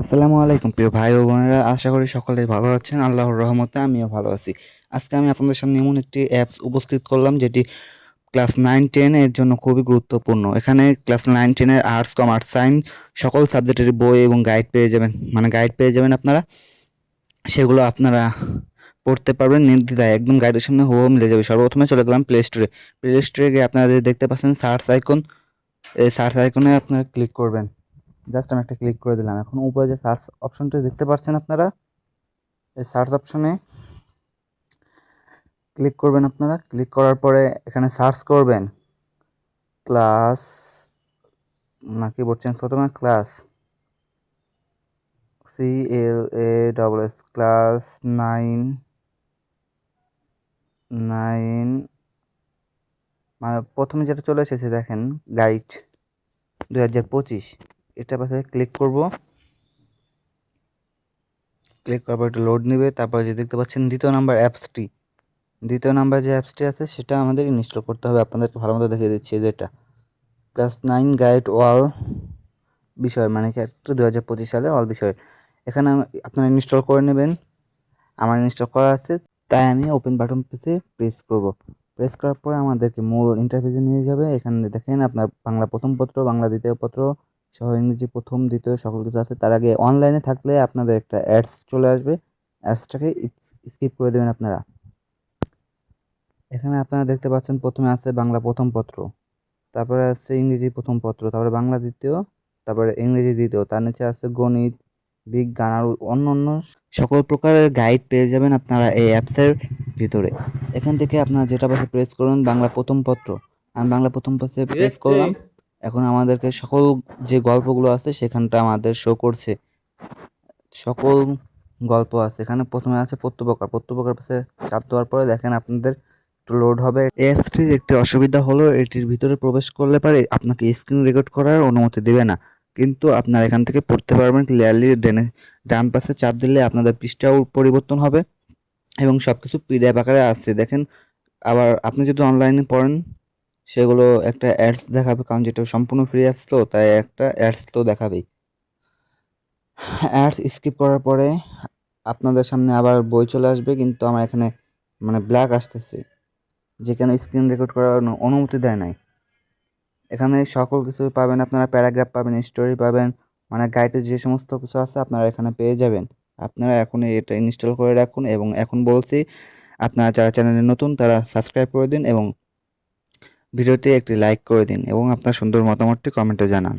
আসসালামু আলাইকুম, প্রিয় ভাই ও বোনেরা। আশা করি সকলেই ভালো আছেন। আল্লাহর রহমতে আমিও ভালো আছি। আজকে আমি আপনাদের সামনে এমন একটি অ্যাপস উপস্থিত করলাম, যেটি ক্লাস নাইন টেন এর জন্য খুবই গুরুত্বপূর্ণ। এখানে ক্লাস নাইন টেনের আর্টস কমার্স সায়েন্স সকল সাবজেক্টের বই এবং গাইড পেয়ে যাবেন। মানে গাইড পেয়ে যাবেন আপনারা। সেগুলো আপনারা পড়তে পারবেন। নির্দ্বিধায় একদম গাইডের সামনে হুবহু মিলে যাবে। সর্বপ্রথমে চলে গেলাম প্লে স্টোরে প্লে স্টোরে গিয়ে আপনারা দেখতে পাচ্ছেন সার্চ আইকন এই সার্চ আইকনে আপনারা ক্লিক করবেন। জাস্ট আমি একটা ক্লিক করে দিলাম। এখন উপরে যে সার্চ অপশনটা দেখতে পাচ্ছেন আপনারা, এই সার্চ অপশনে ক্লিক করবেন আপনারা। ক্লিক করার পরে এখানে সার্চ করবেন, ক্লাস, নাকি বলছেন প্রথমে class C L A double S class nine nine মানে প্রথমে যেটা চলে এসেছে দেখেন, গাইড দু হাজার পঁচিশ। এটা পাশে ক্লিক করব। ক্লিক করার পর একটু লোড নেবে। তারপর যে দেখতে পাচ্ছেন, দ্বিতীয় নাম্বার অ্যাপসটি দ্বিতীয় নাম্বার যে অ্যাপসটি আছে, সেটা আমাদের ইনস্টল করতে হবে। আপনাদেরকে ভালো মতো দেখিয়ে দিচ্ছি যেটা ক্লাস নাইন গাইড ওয়াল বিষয় মানে কি দু হাজার পঁচিশ সালের অল বিষয়। এখানে আপনারা ইনস্টল করে নেবেন। আমার ইনস্টল করা আছে, তাই আমি ওপেন বাটন প্রেসে প্রেস করব। প্রেস করার পরে আমাদেরকে মূল ইন্টারফেসে নিয়ে যাবে। এখানে দেখেন আপনার বাংলা প্রথম পত্র, বাংলা দ্বিতীয় পত্র সহ ইংরেজি প্রথম দ্বিতীয় সকল কিছু আছে তার আগে অনলাইনে থাকলে আপনাদের একটা অ্যাডস চলে আসবে। অ্যাডসটাকে স্কিপ করে দেবেন আপনারা। এখানে আপনারা দেখতে পাচ্ছেন প্রথমে আছে বাংলা প্রথম পত্র তারপরে আছে ইংরেজি প্রথম পত্র তারপরে বাংলা দ্বিতীয় তারপরে ইংরেজি দ্বিতীয় তার নিচে আছে গণিত বিজ্ঞান আর অন্য অন্য সকল প্রকারের গাইড পেয়ে যাবেন আপনারা এই অ্যাপসের ভিতরে। এখান থেকে আপনারা যেটা পাশে প্রেস করুন বাংলা প্রথম পত্র। আমি বাংলা প্রথম পাশে প্রেস করলাম। এখন আমাদেরকে সকল যে গল্পগুলো আছে সেখানটা আমাদের শো করছে। সকল গল্প আছে। এখানে প্রথমে আছে প্রত্যুপকার প্রত্যুপকার পাশে চাপ দেওয়ার পরে দেখেন আপনাদের একটু লোড হবে। এসটির একটি অসুবিধা হলো এটির ভিতরে প্রবেশ করলে পারে আপনাকে স্ক্রিন রেকর্ড করার অনুমতি দেবে না। কিন্তু আপনার এখান থেকে পড়তে পারবেন ক্লিয়ারলি ডেনে ডান পাশে চাপ দিলে আপনাদের পৃষ্ঠাও পরিবর্তন হবে এবং সব কিছু পিডিএফ আকারে আসছে। দেখেন, আবার আপনি যদি অনলাইনে পড়েন সেগুলো একটা অ্যাডস দেখাবে, কারণ যেটা সম্পূর্ণ ফ্রি অ্যাপস তো, তাই একটা অ্যাডস তো দেখাবেই। অ্যাডস স্কিপ করার পরে আপনাদের সামনে আবার বই চলে আসবে, কিন্তু আমার এখানে মানে ব্ল্যাক আসতেছে, যেখানে স্ক্রিন রেকর্ড করার অনুমতি দেয় নাই। এখানে সকল কিছু পাবেন, আপনারা প্যারাগ্রাফ পাবেন স্টোরি পাবেন মানে গাইডে যে সমস্ত কিছু আছে আপনারা এখানে পেয়ে যাবেন। আপনারা এখন এটা ইনস্টল করে রাখুন, এবং এখন বলছি, আপনারা যারা চ্যানেলে নতুন, তারা সাবস্ক্রাইব করে দিন, এবং ভিডিওতে একটি লাইক করে দিন এবং আপনার সুন্দর মতামতটি কমেন্টে জানান।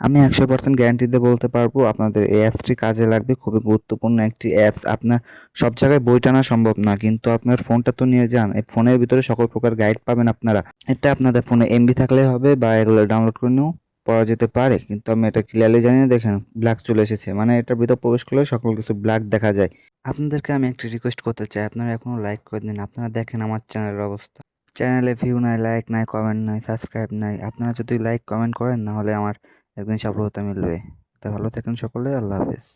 আমি একশো পার্সেন্ট গ্যারান্টিতে বলতে পারব, আপনাদের এই অ্যাপসটি কাজে লাগবে। খুবই গুরুত্বপূর্ণ একটি অ্যাপস আপনার সব জায়গায় বই টানা সম্ভব না, কিন্তু আপনার ফোনটা তো নিয়ে যান। এই ফোনের ভিতরে সকল প্রকার গাইড পাবেন আপনারা। এটা আপনাদের ফোনে এমবি থাকলে হবে বা এগুলো ডাউনলোড করে নিয়েও পড়া যেতে পারে। কিন্তু আমি এটা ক্লিয়ারলি জানি দেখেন ব্ল্যাক চলে এসেছে। মানে এটার ভিতর প্রবেশ করলে সকল কিছু ব্ল্যাক দেখা যায়। আপনাদেরকে আমি একটি রিকোয়েস্ট করতে চাই, আপনারা এখনও লাইক করে দিন। আপনারা দেখেন আমার চ্যানেলের অবস্থা। চ্যানেলে ভিউ নাই লাইক নাই কমেন্ট নাই সাবস্ক্রাইব নাই, আপনারা যদি লাইক কমেন্ট করেন নাহলে আমার একদিন সফলতা মিলবে। তা ভালো থাকেন সকলে, আল্লাহ হাফেজ।